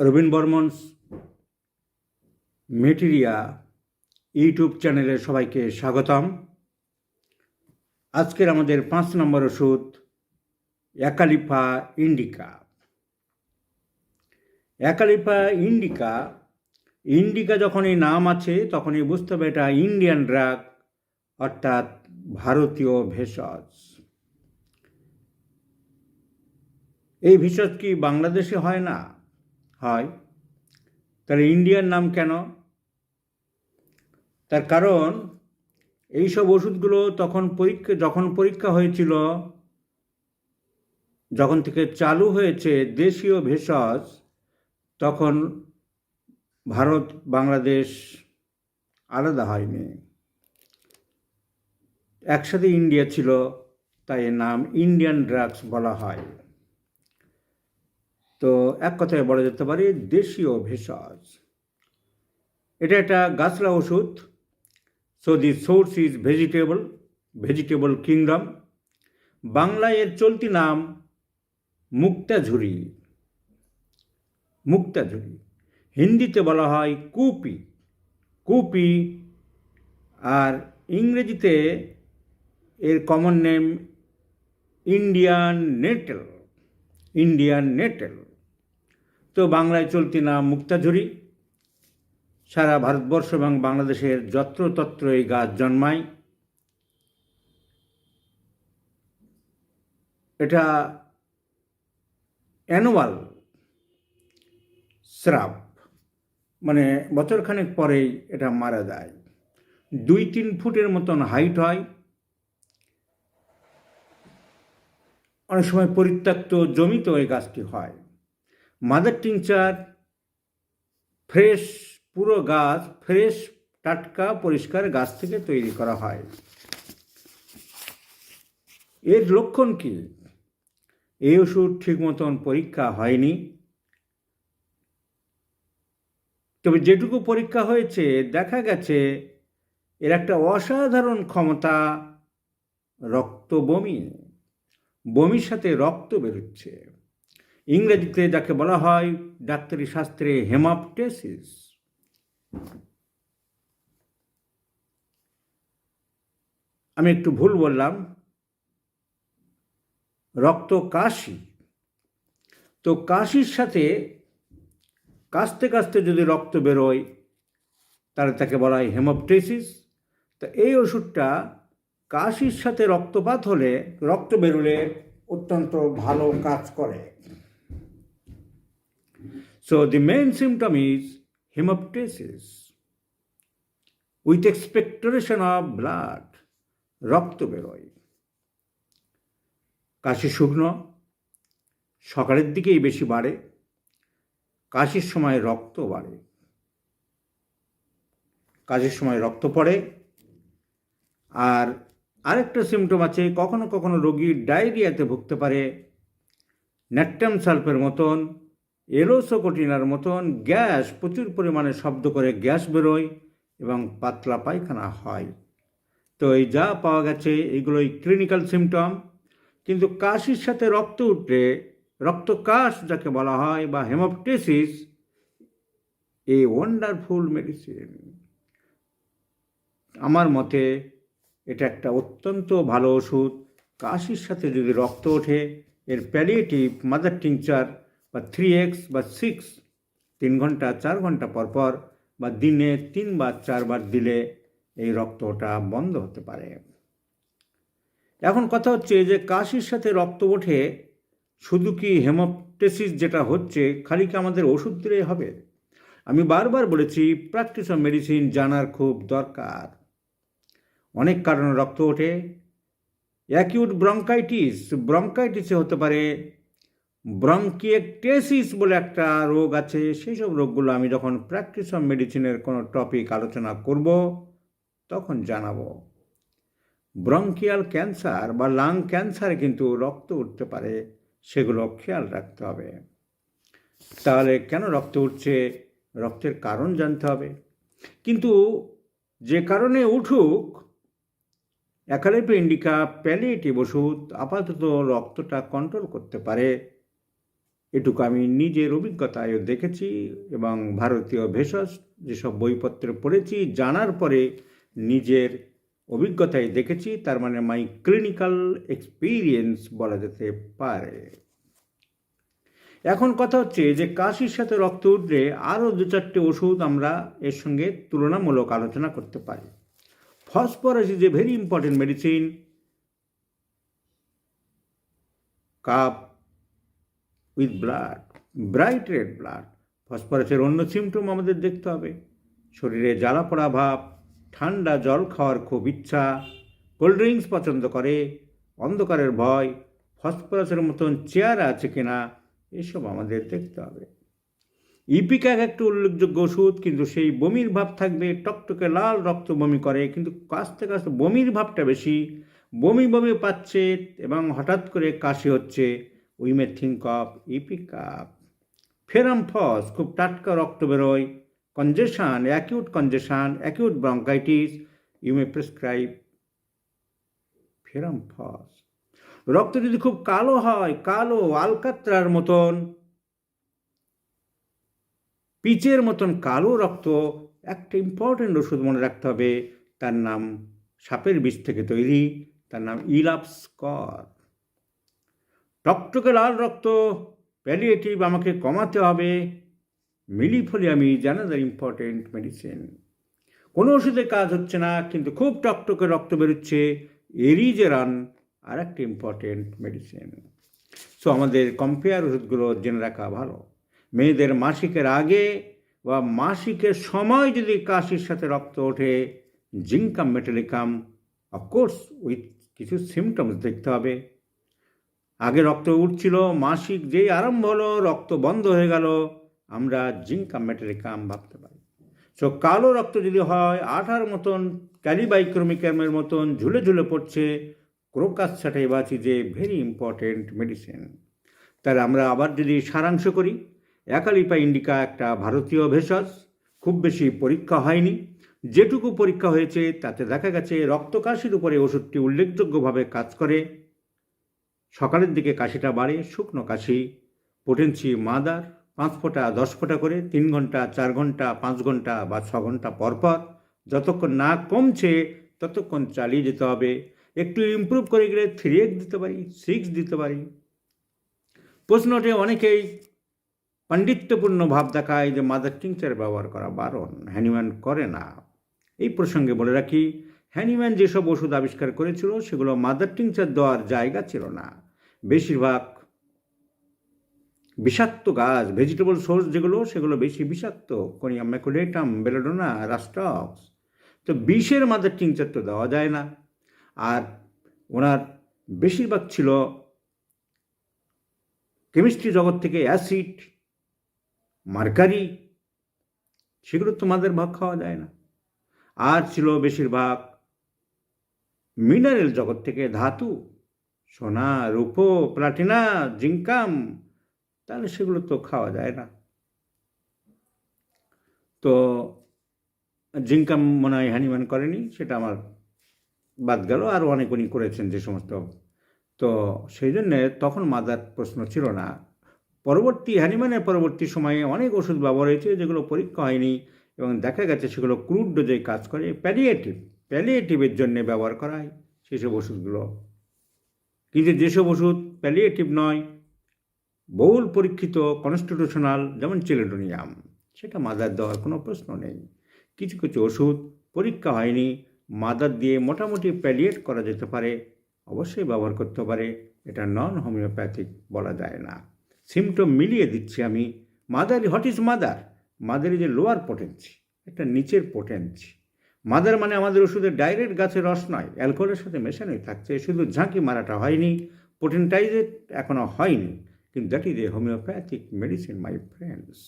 Rabin বর্মনস, materia YouTube চ্যানেলে সবাইকে স্বাগতম। আজকের আমাদের পাঁচ নম্বর ওষুধ acalypha indica. Acalypha indica indica যখনই নাম আছে, তখনই বুঝতে হবে এটা ইন্ডিয়ান ড্রাগ, অর্থাৎ ভারতীয় ভেষজ। এই ভেষজ কি বাংলাদেশে হয় না? হয়। তাহলে ইন্ডিয়ার নাম কেন? তার কারণ এইসব ওষুধগুলো তখন পরীক্ষা, যখন পরীক্ষা হয়েছিল, যখন থেকে চালু হয়েছে দেশীয় ভেষজ, তখন ভারত, বাংলাদেশ আলাদা হয়নি। একসাথে ইন্ডিয়া ছিল, তাই এর নাম ইন্ডিয়ান ড্রাগস বলা হয়। তো এক কথায় বলা যেতে পারে দেশীয় ভেষজ। এটা একটা গাছলা ওষুধ। So the source is vegetable vegetable kingdom বাংলায় এর চলতি নাম মুক্তাঝুরি। মুক্তাঝুরি। হিন্দিতে বলা হয় কুপি। কুপি আর ইংরেজিতে এর common name Indian nettle Indian nettle তো বাংলায় চলতি নাম মুক্তাঝুরি। সারা ভারতবর্ষ এবং বাংলাদেশের যত্রতত্র এই গাছ জন্মায়। এটা অ্যানুয়াল শ্রাপ মানে বছরখানেক পরেই এটা মারা যায়। দুই তিন ফুটের মতন হাইট হয়। অনেক সময় পরিত্যক্ত জমিতেও এই গাছটি হয়। মাদার টিংচার ফ্রেশ পুরো গাছ, ফ্রেশ টাটকা পরিষ্কার গাছ থেকে তৈরি করা হয়। এর লক্ষণ কি? এই ওষুধ ঠিক মতন পরীক্ষা হয়নি। তবে যেটুকু পরীক্ষা হয়েছে, দেখা গেছে এর একটা অসাধারণ ক্ষমতা রক্ত বমি। বমির সাথে রক্ত বেরোচ্ছে। ইংরেজিতে যাকে বলা হয় ডাক্তারি শাস্ত্রে হেমাপটেসিস। আমি একটু ভুল বললাম। রক্ত কাশি তো কাশির সাথে কাশতে কাশতে যদি রক্ত বেরোয়, তাহলে তাকে বলা হয় হেমোপটেসিস। তো এই ওষুধটা কাশির সাথে রক্তপাত হলে, রক্ত বেরোলে অত্যন্ত ভালো কাজ করে। So the main symptom is haemoptysis with expectoration of blood রক্ত বেরোয়। কাশি শুকনো, সকালের দিকেই বেশি বাড়ে। কাশির সময় রক্ত বাড়ে। কাশির সময় রক্ত পড়ে। আর আরেকটা সিমটম আছে, কখনো কখনো রোগী ডায়রিয়াতে ভুগতে পারে। ন্যাট্টাম সালফের মতন এলোসোকোটিনার মতন গ্যাস প্রচুর পরিমাণে শব্দ করে গ্যাস বেরোয় এবং পাতলা পায়খানা হয়। তো এই যা পাওয়া গেছে, এগুলোই ক্লিনিক্যাল সিমটম কিন্তু কাশির সাথে রক্ত উঠলে, রক্তকাশ যাকে বলা হয় বা হেমোপটেসিস এ ওয়ান্ডারফুল মেডিসিন আমার মতে এটা একটা অত্যন্ত ভালো ওষুধ। কাশির সাথে যদি রক্ত ওঠে, এর প্যালিয়েটিভ মাদার টিংচার বা থ্রি এক্স বা সিক্স তিন ঘণ্টা, চার ঘণ্টা পর পর বা দিনে তিন বা চারবার দিলে এই রক্তটা বন্ধ হতে পারে। এখন কথা হচ্ছে যে কাশির সাথে রক্ত ওঠে শুধু কি হেমোপটেসিস যেটা হচ্ছে, খালি কি আমাদের ওষুধ দিলেই হবে? আমি বারবার বলেছি প্র্যাকটিস অফ মেডিসিন জানার খুব দরকার। অনেক কারণে রক্ত ওঠে। অ্যাকিউট ব্রঙ্কাইটিস ব্রঙ্কাইটিসে হতে পারে ব্রঙ্কিয়েকটেসিস বলে একটা রোগ আছে। সেই সব রোগগুলো আমি যখন প্র্যাকটিস অফ মেডিসিনের কোনো টপিক আলোচনা করব, তখন জানাব। ব্রঙ্কিয়াল ক্যান্সার বা লাং ক্যান্সারে কিন্তু রক্ত উঠতে পারে, সেগুলো খেয়াল রাখতে হবে। তাহলে কেন রক্ত উঠছে? রক্তের কারণ জানতে হবে। কিন্তু যে কারণে উঠুক অ্যাকালেপে ইন্ডিকা প্যালিয়েটিভ ওষুধ আপাতত রক্তটা কন্ট্রোল করতে পারে। এটুকু আমি নিজের অভিজ্ঞতায় দেখেছি এবং ভারতীয় ভেষজ যেসব বইপত্র পড়েছি, জানার পরে নিজের অভিজ্ঞতায় দেখেছি, তার মানে মাই ক্লিনিক্যাল এক্সপিরিয়েন্স বলা যেতে পারে। এখন কথা হচ্ছে যে কাশির সাথে রক্ত উঠলে আরও দু চারটে ওষুধ আমরা এর সঙ্গে তুলনামূলক আলোচনা করতে পারি। Phosphorus is a very important medicine cough with blood bright red blood ফসফরাসের অন্য সিমটম আমাদের দেখতে হবে। শরীরে জ্বালা পড়া ভাব ঠান্ডা জল খাওয়ার খুব ইচ্ছা কোল্ড ড্রিঙ্কস পছন্দ করে অন্ধকারের ভয় ফসফরাসের মতন চেয়ার আছে কিনা এসব আমাদের দেখতে হবে। ইপিক্যাক একটা উল্লেখযোগ্য ওষুধ কিন্তু সেই বমির ভাব থাকবে টকটকে লাল রক্ত বমি করে কিন্তু কাশতে কাশতে বমির ভাবটা বেশি। বমি বমি পাচ্ছে এবং হঠাৎ করে কাশি হচ্ছে। We may think of ipecac ferrum phos খুব টাটকা রক্ত বেরোয়। Congestion acute congestion acute bronchitis you may prescribe ferrum phos রক্ত যদি খুব কালো হয়, কালো আলকাত্রার মতন, পিচের মতন কালো রক্ত, একটা ইম্পর্টেন্ট ওষুধ মনে রাখতে হবে। তার নাম সাপের বিষ থেকে তৈরি, তার নাম ইলাপস্কর টকটকে লাল রক্ত প্যালিয়েটিভ আমাকে কমাতে হবে। মিলিফোলিয়ামি জানাদার ইম্পর্টেন্ট মেডিসিন কোনো ওষুধে কাজ হচ্ছে না, কিন্তু খুব টকটকে রক্ত বেরোচ্ছে। এরিজেরান আর একটা ইম্পর্টেন্ট মেডিসিন সো আমাদের কম্পেয়ার ওষুধগুলো জেনে রাখা ভালো। মেয়েদের মাসিকের আগে বা মাসিকের সময় যদি কাশির সাথে রক্ত ওঠে zincum metallicum of course with কিছু সিমটমস দেখতে হবে। আগে রক্ত উঠছিল, মাসিক যেই আরম্ভ হলো, রক্ত বন্ধ হয়ে গেল। আমরা জিঙ্কাম মেটালিকাম ভাবতে পারি। সো কালো রক্ত যদি হয়, আঠার মতন ক্যালিবাইক্রোমিকামের মতন ঝুলে ঝুলে পড়ছে, crocus sativus is a very important medicine. তাহলে আমরা আবার যদি সারাংশ করি, একালিপা ইন্ডিকা একটা ভারতীয় ভেষজ, খুব বেশি পরীক্ষা হয়নি। যেটুকু পরীক্ষা হয়েছে, তাতে দেখা গেছে, রক্তকাশির উপরে ওষুধটি উল্লেখযোগ্যভাবে কাজ করে। সকালের দিকে কাশিটা বাড়ে, শুকনো কাশি। পোটেন্সি মাদার, পাঁচ ফোঁটা, দশ ফোঁটা করে, তিন ঘণ্টা, চার ঘণ্টা, পাঁচ ঘণ্টা বা ছ ঘণ্টা পরপর যতক্ষণ না কমছে, ততক্ষণ চালিয়ে যেতে হবে। একটু ইমপ্রুভ করে গেলে থ্রি এক্স দিতে পারি সিক্স দিতে পারি। প্রশ্নটি অনেকেই পাণ্ডিত্যপূর্ণ ভাব দেখায় যে মাদার টিংচার ব্যবহার করা বারণ, হ্যানিম্যান করে না। এই প্রসঙ্গে বলে রাখি হ্যানিম্যান যেসব ওষুধ আবিষ্কার করেছিল, সেগুলো মাদার টিংচার দেওয়ার জায়গা ছিল না। বেশিরভাগ বিষাক্ত গাছ ভেজিটেবল সোর্স যেগুলো, সেগুলো বেশি বিষাক্ত। কোনিয়াম ম্যাকুলেটাম, বেলোডোনা রাস্টক্স তো বিষের মাদার টিংচার তো দেওয়া যায় না। আর ওনার বেশিরভাগ ছিল কেমিস্ট্রি জগৎ থেকে অ্যাসিড, মার্কারি, সেগুলো তোমাদের ভাগ খাওয়া যায় না। আর ছিল বেশিরভাগ মিনারেল জগৎ থেকে ধাতু, সোনা, রূপো, প্লাটিনা জিঙ্কাম তাহলে সেগুলো তো খাওয়া যায় না। তো জিঙ্কাম মনে হয় হ্যানিম্যান করেনি, সেটা আমার বাদ গেল, আর অনেক উনি করেছেন যে সমস্ত। তো সেই জন্যে তখন মাদার প্রশ্ন ছিল না। পরবর্তী হ্যানিম্যানের পরবর্তী সময়ে অনেক ওষুধ ব্যবহার হয়েছে যেগুলো পরীক্ষা হয়নি, এবং দেখা গেছে সেগুলো ক্রুড ডোজে কাজ করে প্যালিয়েটিভ প্যালিয়েটিভের জন্যে ব্যবহার করা হয় সেসব ওষুধগুলো। কিন্তু যেসব ওষুধ প্যালিয়েটিভ নয়, বহুল পরীক্ষিত কনস্টিটিউশনাল যেমন চিলেডোনিয়াম সেটা মাদার দেওয়ার কোনো প্রশ্ন নেই। কিছু কিছু ওষুধ পরীক্ষা হয়নি মাদার দিয়ে মোটামুটি প্যালিয়েট করা যেতে পারে, অবশ্যই ব্যবহার করতে পারে, এটা নন হোমিওপ্যাথিক বলা যায় না। সিমটম মিলিয়ে দিচ্ছি আমি, মাদারি হোয়াট ইজ মাদার মাদারি যে লোয়ার পোটেন্সি একটা নিচের পোটেন্সি মাদার মানে আমাদের ওষুধের ডাইরেক্ট গাছের রস নয়, অ্যালকোহলের সাথে মেশানোই থাকছে, শুধু ঝাঁকি মারাটা হয়নি পোটেন্টাইজেড এখনও হয়নি, কিন্তু that is a homeopathic medicine my friends